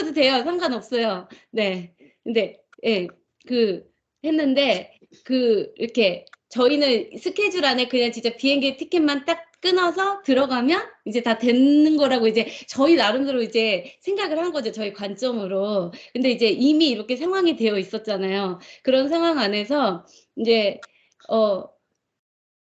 하셔도 돼요. 상관없어요. 네. 근데 예, 그 했는데 그 이렇게 저희는 스케줄 안에 그냥 진짜 비행기 티켓만 딱 끊어서 들어가면 이제 다 되는 거라고 이제 저희 나름대로 이제 생각을 한 거죠. 저희 관점으로. 근데 이제 이미 이렇게 상황이 되어 있었잖아요. 그런 상황 안에서 이제 어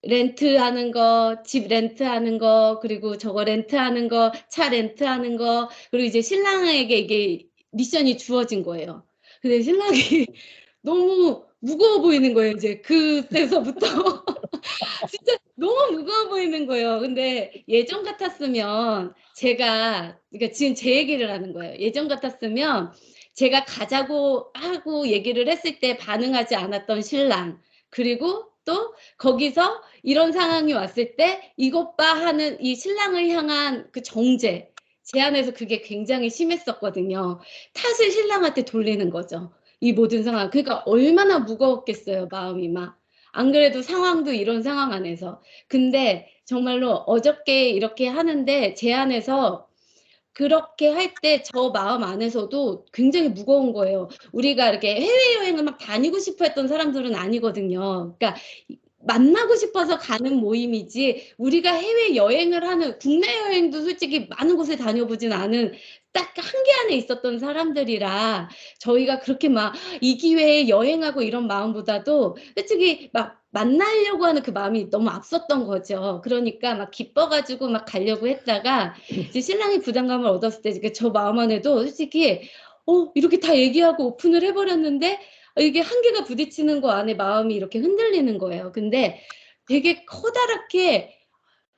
렌트하는 거, 집 렌트하는 거, 그리고 저거 렌트하는 거, 차 렌트하는 거, 그리고 이제 신랑에게 이게 미션이 주어진 거예요. 근데 신랑이 너무 무거워 보이는 거예요. 이제 그때서부터 진짜 너무 무거워 보이는 거예요. 근데 예전 같았으면 제가 그러니까 지금 제 얘기를 하는 거예요. 예전 같았으면 제가 가자고 하고 얘기를 했을 때 반응하지 않았던 신랑 그리고 또 거기서 이런 상황이 왔을 때 이것 봐 하는 이 신랑을 향한 그 정제 제 안에서 그게 굉장히 심했었거든요. 탓을 신랑한테 돌리는 거죠. 이 모든 상황. 그러니까 얼마나 무거웠겠어요, 마음이 막. 안 그래도 상황도 이런 상황 안에서. 근데 정말로 어저께 이렇게 하는데 제 안에서 그렇게 할 때 저 마음 안에서도 굉장히 무거운 거예요. 우리가 이렇게 해외여행을 막 다니고 싶어 했던 사람들은 아니거든요. 그러니까 만나고 싶어서 가는 모임이지 우리가 해외 여행을 하는 국내 여행도 솔직히 많은 곳에 다녀보진 않은 딱 한 개 안에 있었던 사람들이라 저희가 그렇게 막 이 기회에 여행하고 이런 마음보다도 솔직히 막 만나려고 하는 그 마음이 너무 앞섰던 거죠. 그러니까 막 기뻐가지고 막 가려고 했다가 이제 신랑이 부담감을 얻었을 때 저 마음 안에도 솔직히 어 이렇게 다 얘기하고 오픈을 해버렸는데 이게 한계가 부딪히는 거 안에 마음이 이렇게 흔들리는 거예요. 근데 되게 커다랗게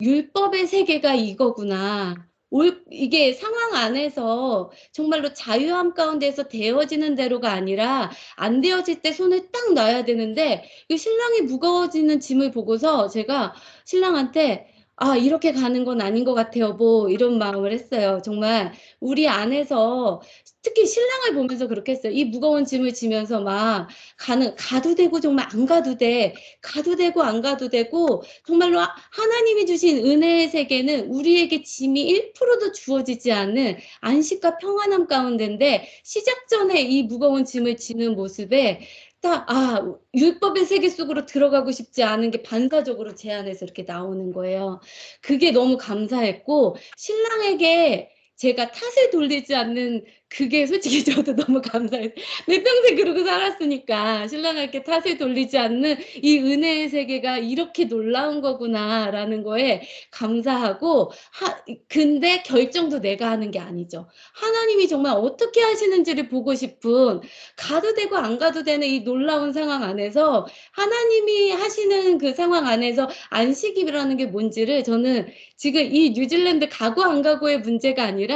율법의 세계가 이거구나. 올, 이게 상황 안에서 정말로 자유함 가운데서 되어지는 대로가 아니라 안 되어질 때 손을 딱 놔야 되는데 그 신랑이 무거워지는 짐을 보고서 제가 신랑한테 아, 이렇게 가는 건 아닌 것 같아요. 뭐 이런 마음을 했어요. 정말 우리 안에서 특히 신랑을 보면서 그렇게 했어요. 이 무거운 짐을 지면서 막 가는 가도 되고 정말 안 가도 돼. 가도 되고 안 가도 되고 정말로 하나님이 주신 은혜의 세계는 우리에게 짐이 1%도 주어지지 않는 안식과 평안함 가운데인데 시작 전에 이 무거운 짐을 지는 모습에 딱, 아, 율법의 세계 속으로 들어가고 싶지 않은 게 반사적으로 제 안에서 이렇게 나오는 거예요. 그게 너무 감사했고, 신랑에게 제가 탓을 돌리지 않는 그게 솔직히 저도 너무 감사해요. 내 평생 그러고 살았으니까 신랑에게 탓을 돌리지 않는 이 은혜의 세계가 이렇게 놀라운 거구나라는 거에 감사하고 하, 근데 결정도 내가 하는 게 아니죠. 하나님이 정말 어떻게 하시는지를 보고 싶은 가도 되고 안 가도 되는 이 놀라운 상황 안에서 하나님이 하시는 그 상황 안에서 안식이라는 게 뭔지를 저는 지금 이 뉴질랜드 가고 안 가고의 문제가 아니라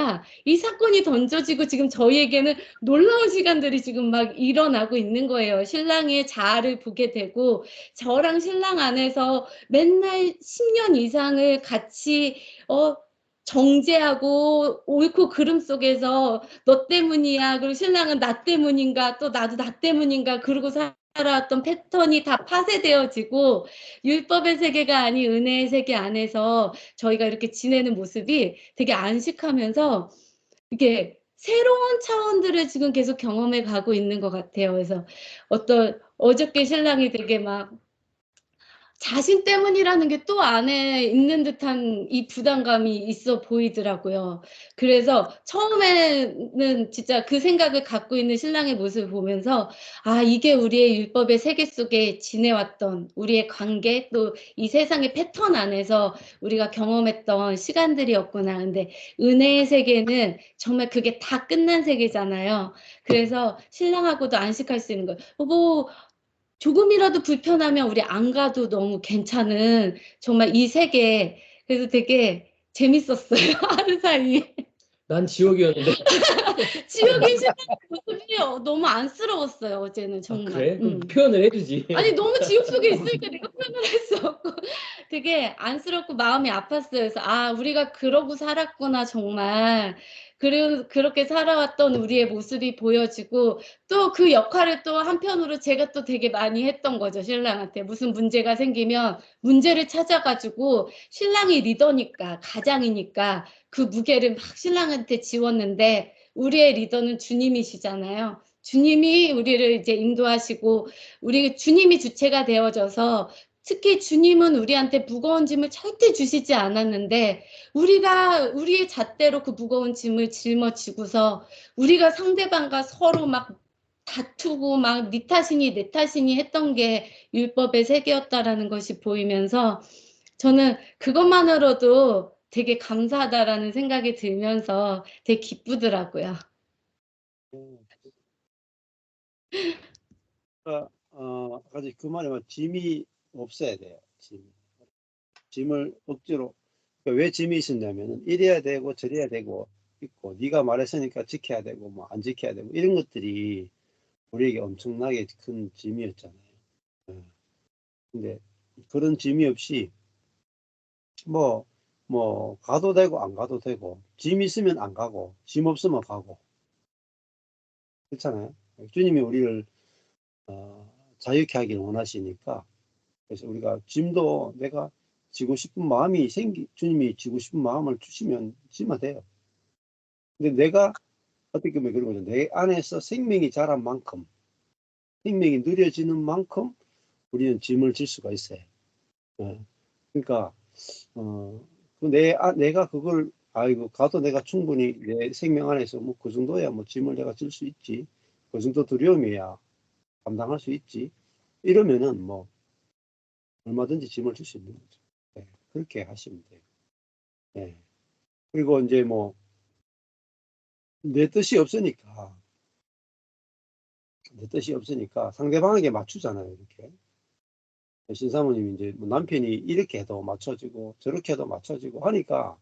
이 사건이 던져지고 지금 저희에게는 놀라운 시간들이 지금 막 일어나고 있는 거예요. 신랑의 자아를 보게 되고 저랑 신랑 안에서 맨날 10년 이상을 같이 어 정제하고 옳고 그름 속에서 너 때문이야. 그리고 신랑은 나 때문인가 또 나도 나 때문인가 그러고 살아왔던 패턴이 다 파쇄되어지고 율법의 세계가 아닌 은혜의 세계 안에서 저희가 이렇게 지내는 모습이 되게 안식하면서 이게 새로운 차원들을 지금 계속 경험해 가고 있는 것 같아요. 그래서 어떤 어저께 신랑이 되게 막 자신 때문이라는 게 또 안에 있는 듯한 이 부담감이 있어 보이더라고요. 그래서 처음에는 진짜 그 생각을 갖고 있는 신랑의 모습을 보면서 아, 이게 우리의 율법의 세계 속에 지내왔던 우리의 관계 또 이 세상의 패턴 안에서 우리가 경험했던 시간들이었구나. 근데 은혜의 세계는 정말 그게 다 끝난 세계잖아요. 그래서 신랑하고도 안식할 수 있는 거예요. 뭐 조금이라도 불편하면 우리 안 가도 너무 괜찮은 정말 이 세계 그래서 되게 재밌었어요 하루 사이. 난 지옥이었는데. 지옥인 신랑 모습이 너무 안쓰러웠어요 어제는 아, 정말. 그래? 음. 표현을 해주지. 아니 너무 지옥 속에 있으니까 내가 표현을 할 수 없고 되게 안쓰럽고 마음이 아팠어요. 그래서 아 우리가 그러고 살았구나 정말. 그리고 그렇게 살아왔던 우리의 모습이 보여지고 또 그 역할을 또 한편으로 제가 또 되게 많이 했던 거죠 신랑한테 무슨 문제가 생기면 문제를 찾아가지고 신랑이 리더니까 가장이니까 그 무게를 막 신랑한테 지웠는데 우리의 리더는 주님이시잖아요. 주님이 우리를 이제 인도하시고 우리 주님이 주체가 되어져서 특히 주님은 우리한테 무거운 짐을 절대 주시지 않았는데 우리가 우리의 잣대로 그 무거운 짐을 짊어지고서 우리가 상대방과 서로 막 다투고 막 네 탓이니 내 탓이니 했던 게 율법의 세계였다라는 것이 보이면서 저는 그것만으로도 되게 감사하다라는 생각이 들면서 되게 기쁘더라고요. 그러니까 어, 아까 그 말에 말 짐이 없어야 돼요. 짐. 짐을 억지로 그러니까 왜 짐이 있었냐면은 이래야 되고 저래야 되고 있고 네가 말했으니까 지켜야 되고 뭐 안 지켜야 되고 이런 것들이 우리에게 엄청나게 큰 짐이었잖아요. 예. 근데 그런 짐이 없이 뭐뭐 가도 되고 안 가도 되고 짐 있으면 안 가고 짐 없으면 가고 그렇잖아요. 주님이 우리를 어, 자유케 하기를 원하시니까 그래서 우리가 짐도 내가 지고 싶은 마음이 생기 주님이 지고 싶은 마음을 주시면 지면 돼요. 근데 내가 어떻게 보면 그런 거죠. 내 안에서 생명이 자란 만큼 생명이 느려지는 만큼 우리는 짐을 질 수가 있어요. 예. 그러니까 어, 그 내, 아, 내가 그걸 아이고 가도 내가 충분히 내 생명 안에서 뭐 그 정도야 뭐 짐을 내가 질 수 있지. 그 정도 두려움이야 감당할 수 있지. 이러면은 뭐 얼마든지 짐을 줄 수 있는 거죠. 네, 그렇게 하시면 돼요. 네. 그리고 이제 뭐 내 뜻이 없으니까 내 뜻이 없으니까 상대방에게 맞추잖아요. 이렇게 신사모님이 이제 뭐 남편이 이렇게 해도 맞춰지고 저렇게 해도 맞춰지고 하니까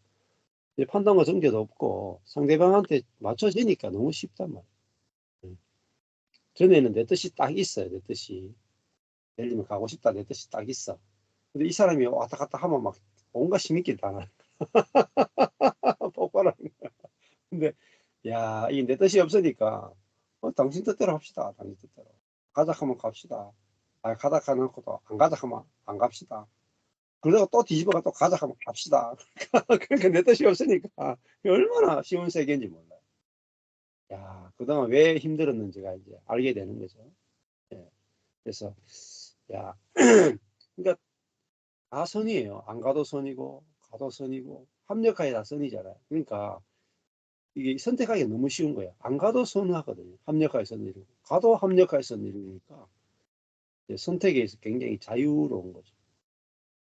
이제 판단과 전개도 없고 상대방한테 맞춰지니까 너무 쉽단 말이에요. 네. 전에는 내 뜻이 딱 있어요. 내 뜻이. 예를 들면 가고 싶다. 내 뜻이 딱 있어. 근데 이 사람이 왔다 갔다 하면 막 온갖 힘있기를 다 나는 폭발하는 거야. 근데 야, 이 내 뜻이 없으니까 어, 당신 뜻대로 합시다. 당신 뜻대로. 가자 하면 갑시다. 아, 가다 가놓고도 안 가자 하면 안 갑시다. 그러다가 또 뒤집어가 또 가자 하면 갑시다. 그러니까 내 뜻이 없으니까 얼마나 쉬운 세계인지 몰라요. 야, 그동안 왜 힘들었는지가 이제 알게 되는 거죠. 예. 그래서, 야, 그러니까 다 선이에요. 안 가도 선이고, 가도 선이고, 합력하에 다 선이잖아요. 그러니까 이게 선택하기 너무 쉬운 거예요. 안 가도 선하거든요. 합력하에 선 이루고, 가도 합력하에 선 이루니까 이제 선택에 있어 굉장히 자유로운 거죠.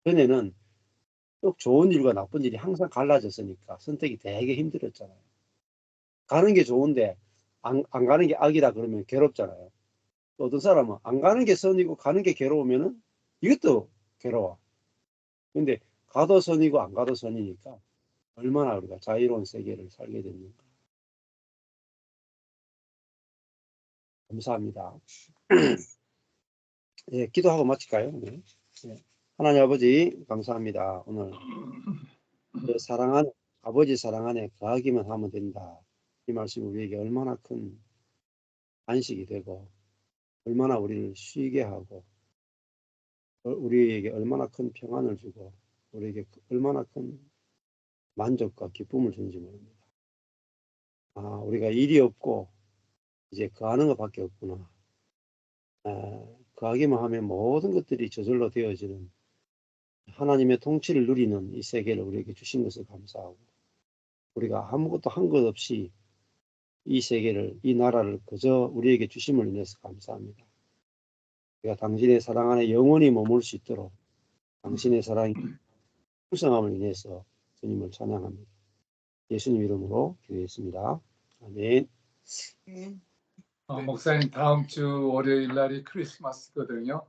전에는 꼭 좋은 일과 나쁜 일이 항상 갈라졌으니까 선택이 되게 힘들었잖아요. 가는 게 좋은데 안, 안 가는 게 악이다 그러면 괴롭잖아요. 또 어떤 사람은 안 가는 게 선이고 가는 게 괴로우면은 이것도 괴로워. 근데 가도 선이고 안 가도 선이니까 얼마나 우리가 자유로운 세계를 살게 됐는가. 감사합니다. 예, 기도하고 마칠까요? 네. 예. 하나님 아버지 감사합니다. 오늘 그 사랑 안에 아버지 사랑 안에 거하기만 하면 된다. 이 말씀이 우리에게 얼마나 큰 안식이 되고 얼마나 우리를 쉬게 하고 어, 우리에게 얼마나 큰 평안을 주고 우리에게 얼마나 큰 만족과 기쁨을 주는지 모릅니다. 아, 우리가 일이 없고 이제 거하는 것밖에 없구나. 아, 거하기만 하면 모든 것들이 저절로 되어지는 하나님의 통치를 누리는 이 세계를 우리에게 주신 것을 감사하고 우리가 아무것도 한 것 없이 이 세계를 이 나라를 그저 우리에게 주심을 인해서 감사합니다. 우리가 당신의 사랑 안에 영원히 머물 수 있도록 당신의 사랑이 풍성함을 인해서 주님을 찬양합니다. 예수님 이름으로 기도했습니다. 아멘. 어, 목사님 다음 주 월요일 날이 크리스마스거든요.